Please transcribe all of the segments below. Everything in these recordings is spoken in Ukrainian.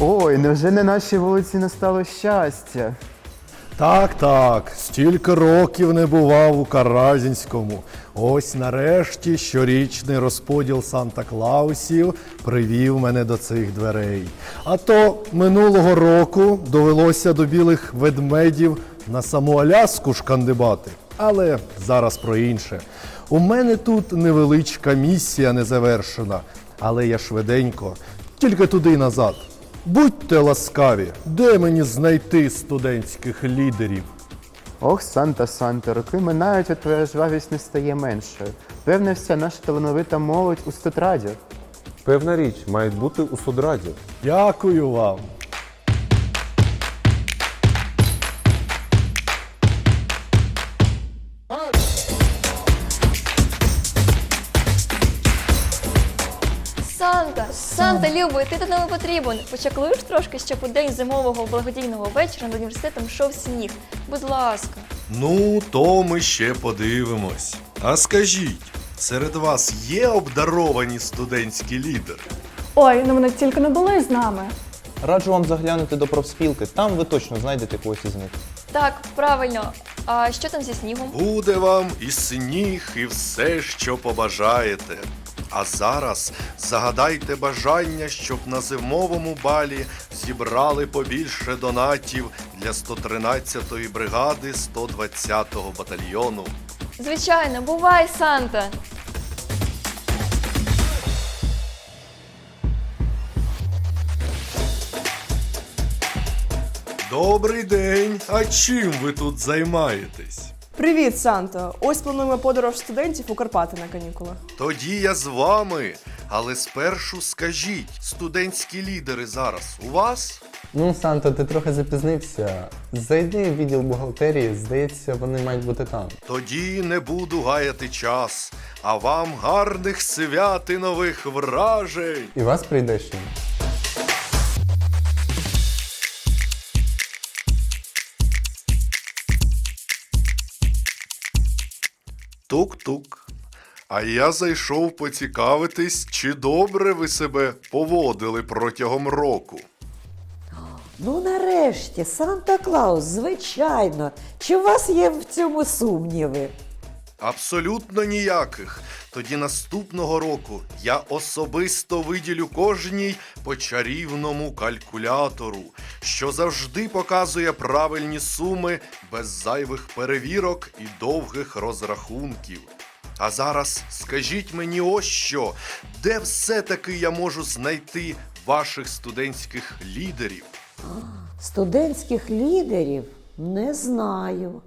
Ой, невже на нашій вулиці настало щастя? Так, так, стільки років не бував у Каразінському. Ось нарешті щорічний розподіл Санта-Клаусів привів мене до цих дверей. А то минулого року довелося до білих ведмедів на саму Аляску шкандибати. Але зараз про інше. У мене тут невеличка місія не завершена, але я швиденько, тільки туди й назад. Будьте ласкаві, де мені знайти студентських лідерів? Ох, Санта Санта, роки минають, а твоя жвавість не стає меншою. Певне, вся наша талановита молодь у студраді. Певна річ, мають бути у судраді. Дякую вам. Санта, Санта, любий, ти тут нам потрібен. Почаклуєш трошки, щоб у день зимового благодійного вечора над університетом йшов сніг. Будь ласка. Ну, то ми ще подивимось. А скажіть, серед вас є обдаровані студентські лідери? Ой, ну вони тільки не були з нами. Раджу вам заглянути до профспілки, там ви точно знайдете когось із них. Так, правильно. А що там зі снігом? Буде вам і сніг, і все, що побажаєте. А зараз загадайте бажання, щоб на зимовому балі зібрали побільше донатів для 113-ї бригади 120-го батальйону. Звичайно, бувай, Санта. Добрий день! А чим ви тут займаєтесь? Привіт, Санто! Ось плануємо подорож студентів у Карпати на канікулах. Тоді я з вами. Але спершу скажіть, студентські лідери зараз у вас? Ну, Санто, ти трохи запізнився. Зайди в відділ бухгалтерії, здається, вони мають бути там. Тоді не буду гаяти час, а вам гарних свят і нових вражень. І вас прийде ще. Тук-тук. А я зайшов поцікавитись, чи добре ви себе поводили протягом року. Ну, нарешті, Санта Клаус, звичайно. Чи у вас є в цьому сумніви? Абсолютно ніяких. Тоді наступного року я особисто виділю кожній по чарівному калькулятору, що завжди показує правильні суми без зайвих перевірок і довгих розрахунків. А зараз скажіть мені ось що, де все-таки я можу знайти ваших студентських лідерів? Студентських лідерів не знаю.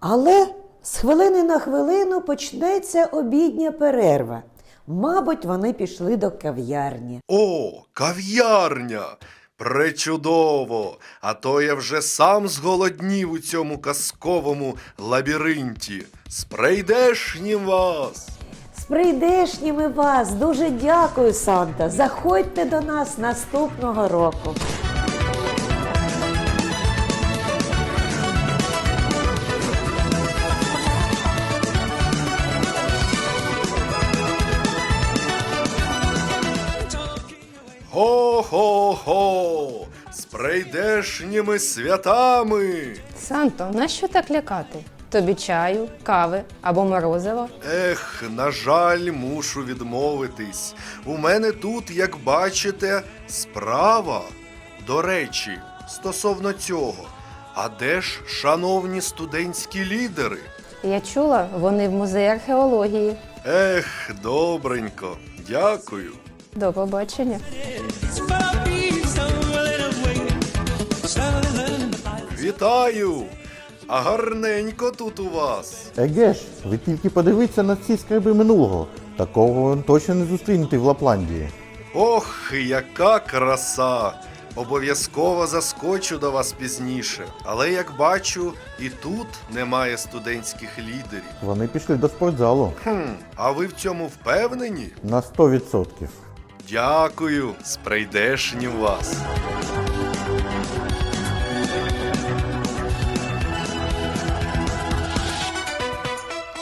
Але з хвилини на хвилину почнеться обідня перерва. Мабуть, вони пішли до кав'ярні. О, кав'ярня! Пречудово! А то я вже сам зголоднів у цьому казковому лабіринті. З прийдешнім вас! З прийдешніми вас! Дуже дякую, Санта! Заходьте до нас наступного року. Хо-хо-хо! З прийдешніми святами! Санто, нащо так лякати? Тобі чаю, кави або морозиво? Ех, на жаль, мушу відмовитись. У мене тут, як бачите, справа. До речі, стосовно цього. А де ж, шановні студентські лідери? Я чула, вони в музеї археології. Ех, добренько, дякую. До побачення. Вітаю! А гарненько тут у вас. Еге ж, ви тільки подивіться на ці скарби минулого. Такого ви точно не зустрінете в Лапландії. Ох, яка краса! Обов'язково заскочу до вас пізніше. Але як бачу, і тут немає студентських лідерів. Вони пішли до спортзалу Хм, а ви в цьому впевнені? на 100%. Дякую, з прийдешнім вас.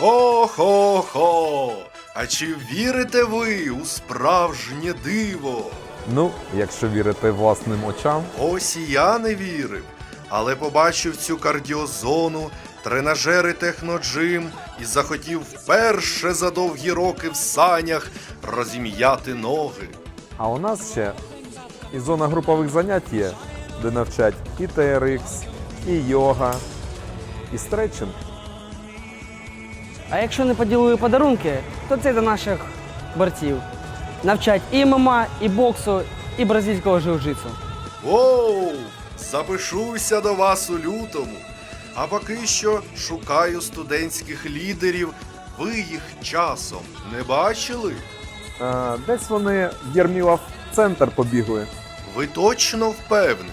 Хо-хо-хо! А чи вірите ви у справжнє диво? Ну, якщо вірити власним очам, Ось і я не вірив, але побачив цю кардіозону, тренажери техноджим і захотів вперше за довгі роки в санях розім'яти ноги. а у нас ще і зона групових занять є, де навчать і TRX, і йога, і стретчинг. А якщо не поділили подарунки, то це до наших борців. Навчать і ММА, і боксу, і бразильського jiu-jitsu. Воу! Запишуся до вас у лютому. А поки що шукаю студентських лідерів. Ви їх часом не бачили? А, десь вони в Єрмілов центр побігли. Ви точно впевнені?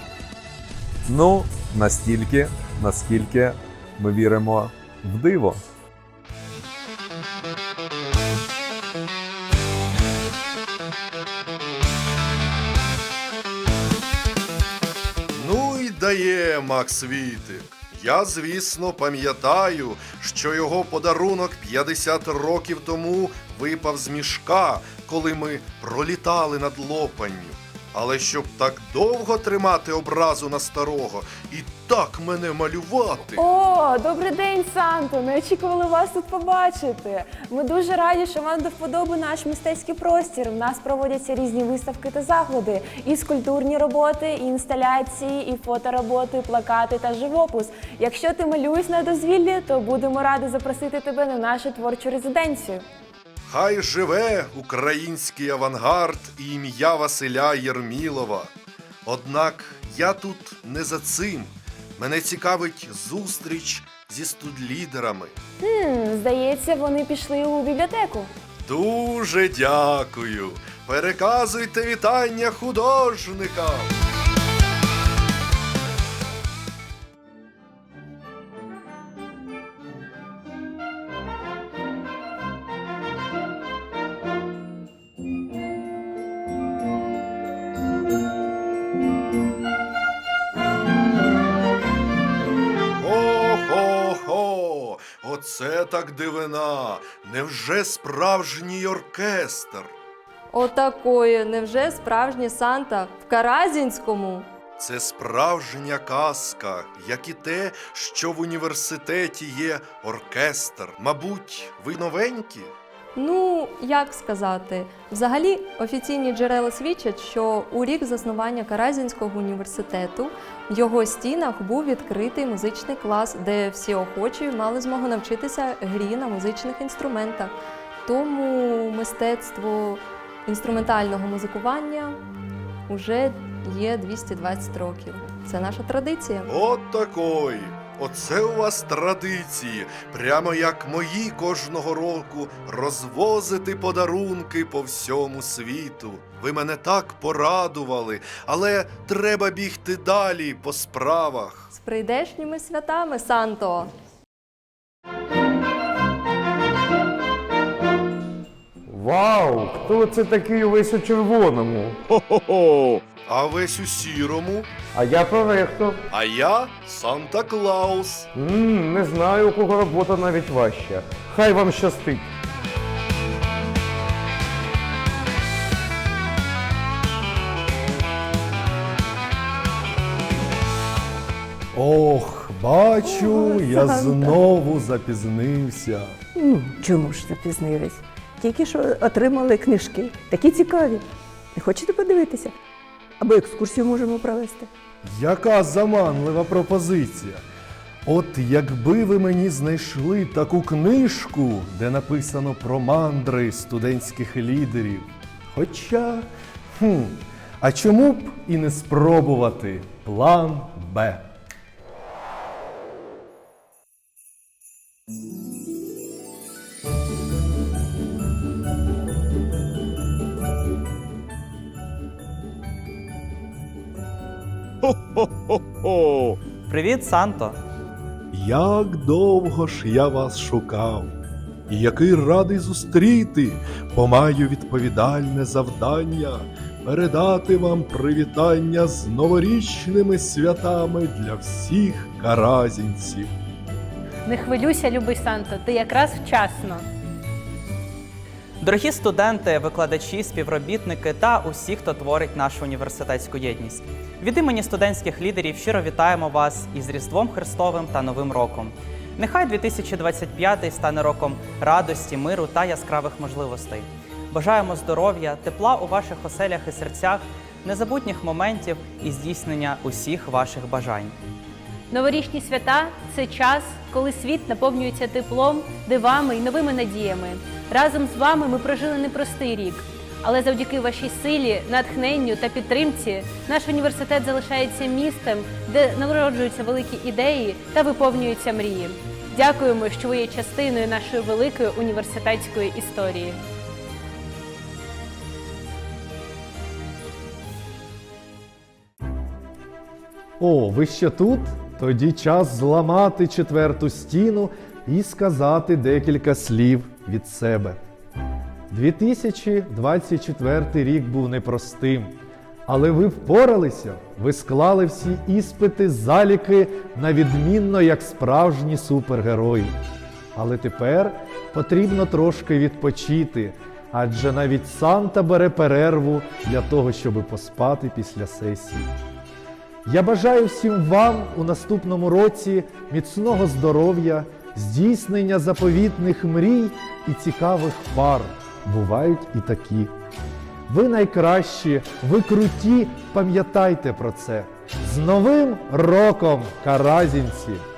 Ну, настільки, наскільки ми віримо в диво. Макс Вітик. Я, звісно, пам'ятаю, що його подарунок 50 років тому випав з мішка, коли ми пролітали над лопанню. Але щоб так довго тримати образу на старого і так мене малювати. О, добрий день, Санто! Не очікували вас тут побачити. Ми дуже раді, що вам до вподоби наш мистецький простір. У нас проводяться різні виставки та заходи, і скульптурні роботи, і інсталяції, і фотороботи, плакати та живопис. Якщо ти малюєш на дозвіллі, то будемо раді запросити тебе на нашу творчу резиденцію. Хай живе український авангард і ім'я Василя Єрмілова. Однак я тут не за цим. Мене цікавить зустріч зі студлідерами. Хм, здається, вони пішли у бібліотеку. Дуже дякую. Переказуйте вітання художникам. Оце так дивина! Невже справжній оркестр? Отакої, невже справжній Санта в Каразінському? Це справжня казка, як і те, що в університеті є оркестр. Мабуть, ви новенькі? Ну, як сказати, взагалі офіційні джерела свідчать, що у рік заснування Каразінського університету в його стінах був відкритий музичний клас, де всі охочі мали змогу навчитися грі на музичних інструментах. Тому мистецтво інструментального музикування вже є 220 років. Це наша традиція. От такої. Оце у вас традиції, прямо як мої кожного року розвозити подарунки по всьому світу. Ви мене так порадували, але треба бігти далі по справах. З прийдешніми святами, Санто! Вау! Хто це такий увесь у червоному? Хо-хо-хо! А весь у сірому, А я проректор. а я Санта Клаус. м не знаю, у кого робота навіть важча. Хай вам щастить. Ох, бачу, я знову запізнився. Ну, чому ж запізнились? Тільки що отримали книжки. Такі цікаві. Не хочете подивитися? Або екскурсію можемо провести. Яка заманлива пропозиція. От якби ви мені знайшли таку книжку, де написано про мандри студентських лідерів. Хоча, хм, а чому б і не спробувати план Б? Привіт, Санто! Як довго ж я вас шукав, і який радий зустріти, бо маю відповідальне завдання передати вам привітання з новорічними святами для всіх каразінців. Не хвилюйся, любий Санто, ти якраз вчасно. Дорогі студенти, викладачі, співробітники та усі, хто творить нашу університетську єдність. Від імені студентських лідерів щиро вітаємо вас із Різдвом Христовим та Новим роком. Нехай 2025 стане роком радості, миру та яскравих можливостей. Бажаємо здоров'я, тепла у ваших оселях і серцях, незабутніх моментів і здійснення усіх ваших бажань. Новорічні свята це час, коли світ наповнюється теплом, дивами і новими надіями. Разом з вами ми прожили непростий рік. Але завдяки вашій силі, натхненню та підтримці наш університет залишається містом, де народжуються великі ідеї та виповнюються мрії. Дякуємо, що ви є частиною нашої великої університетської історії. О, ви ще тут? Тоді час зламати четверту стіну і сказати декілька слів від себе. 2024 рік був непростим, але ви впоралися, ви склали всі іспити, заліки на відмінно як справжні супергерої. Але тепер потрібно трошки відпочити, адже навіть Санта бере перерву для того, щоб поспати після сесії. Я бажаю всім вам у наступному році міцного здоров'я, здійснення заповітних мрій і цікавих пар. Бувають і такі. Ви найкращі, ви круті, пам'ятайте про це. З Новим роком, каразінці!